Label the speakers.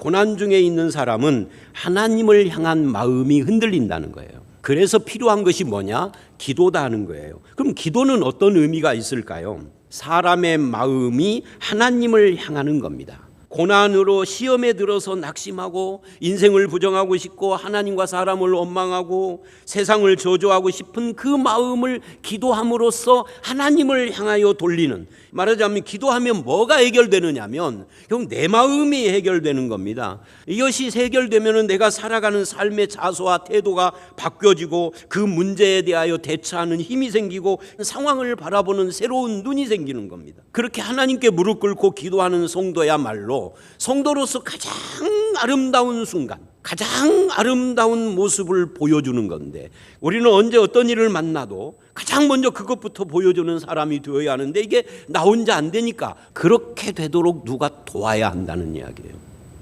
Speaker 1: 고난 중에 있는 사람은 하나님을 향한 마음이 흔들린다는 거예요. 그래서 필요한 것이 뭐냐? 기도다 하는 거예요. 그럼 기도는 어떤 의미가 있을까요? 사람의 마음이 하나님을 향하는 겁니다. 고난으로 시험에 들어서 낙심하고 인생을 부정하고 싶고 하나님과 사람을 원망하고 세상을 저주하고 싶은 그 마음을 기도함으로써 하나님을 향하여 돌리는 말하자면 기도하면 뭐가 해결되느냐면 형내 마음이 해결되는 겁니다. 이것이 해결되면은 내가 살아가는 삶의 자소와 태도가 바뀌어지고 그 문제에 대하여 대처하는 힘이 생기고 상황을 바라보는 새로운 눈이 생기는 겁니다. 그렇게 하나님께 무릎 꿇고 기도하는 성도야말 로 성도로서 가장 아름다운 순간, 가장 아름다운 모습을 보여주는 건데 우리는 언제 어떤 일을 만나도 가장 먼저 그것부터 보여주는 사람이 되어야 하는데 이게 나 혼자 안 되니까 그렇게 되도록 누가 도와야 한다는 이야기예요.